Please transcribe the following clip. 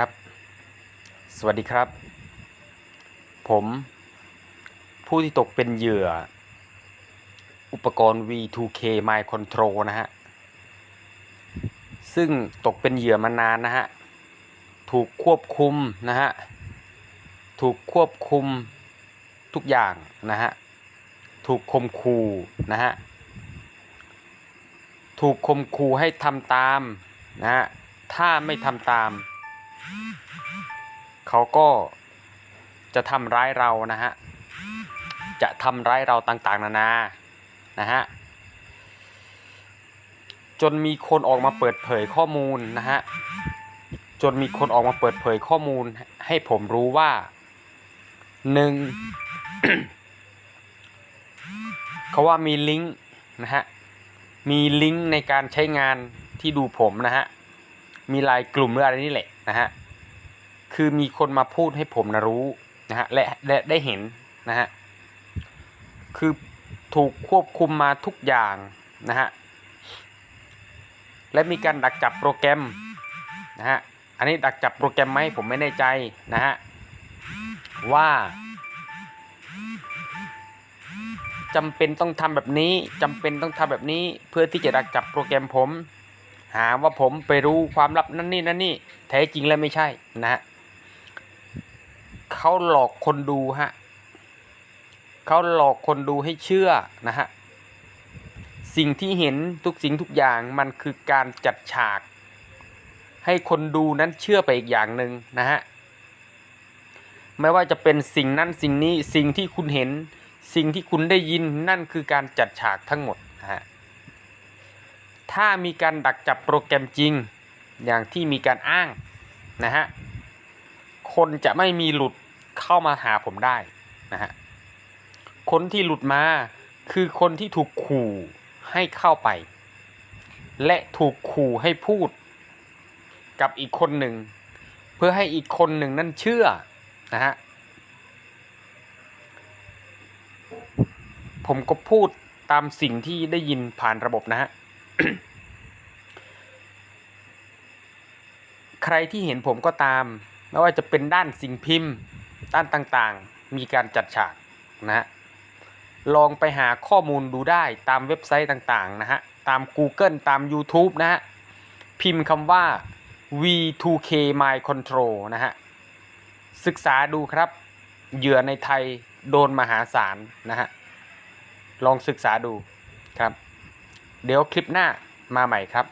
ครับ สวัสดีครับ ผม ผู้ที่ตกเป็นเหยื่อ อุปกรณ์ V2K Mind Control นะฮะ ซึ่งตกเป็นเหยื่อมานานนะฮะ ถูกควบคุมนะฮะ ถูกควบคุมทุกอย่างนะฮะ ถูกคมคูนะฮะ ถูกคมคูให้ทำตามนะฮะถ้าไม่ทำตาม เขาก็จะทำร้ายเรานะฮะ จะทำร้ายเราต่างๆ นานา นะฮะ จนมีคนออกมาเปิดเผยข้อมูลนะฮะ จนมีคนออกมาเปิดเผยข้อมูลให้ผมรู้ว่าหนึ่งเขาว่ามีลิงก์นะฮะ มีลิงก์ในการใช้งานที่ดูผมนะฮะ มีลน์กลุ่มหรืออะไรนี่แหละ นะฮะคือมีคนมาพูดให้ผมนะรู้นะฮะและและได้เห็นนะฮะคือถูกควบคุมมาทุกอย่างนะฮะและมีการดักจับโปรแกรมนะฮะอันนี้ดักจับโปรแกรมไหมผมไม่แน่ใจนะฮะว่าจำเป็นต้องทำแบบนี้จำเป็นต้องทำแบบนี้เพื่อที่จะดักจับโปรแกรมผม หาว่าผมไปรู้ความลับนั่นนี่นั่นนี่แท้จริงแล้วไม่ใช่นะฮะเขาหลอกคนดูฮะเขาหลอกคนดูให้เชื่อนะฮะสิ่งที่เห็นทุกสิ่งทุกอย่างมันคือการจัดฉาก ให้คนดูนั้นเชื่อไปอีกอย่างหนึ่งนะฮะไม่ว่าจะเป็นสิ่งนั้นสิ่งนี้สิ่งที่คุณเห็น สิ่งที่คุณได้ยินนั่นคือการจัดฉากทั้งหมดนะฮะ ถ้ามีการดักจับโปรแกรมจริง อย่างที่มีการอ้างนะฮะ คนจะไม่มีหลุดเข้ามาหาผมได้นะฮะ คนที่หลุดมาคือคนที่ถูกขู่ให้เข้าไป และถูกขู่ให้พูด กับอีกคนหนึ่ง เพื่อให้อีกคนหนึ่งนั่นเชื่อนะฮะ ผมก็พูดตามสิ่งที่ได้ยินผ่านระบบนะฮะ ใครที่เห็นผมก็ตาม ไม่ว่าจะเป็นด้านสิ่งพิมพ์ ด้านต่างๆ มีการจัดฉากนะฮะลองไปหาข้อมูลดูได้ตามเว็บไซต์ต่างๆนะฮะ ตาม Google ตาม YouTube นะฮะ พิมพ์คำว่า V2K My Control นะฮะ ศึกษาดูครับ เหยื่อในไทยโดนมหาศาลนะฮะ ลองศึกษาดูครับ เดี๋ยวคลิปหน้ามาใหม่ครับ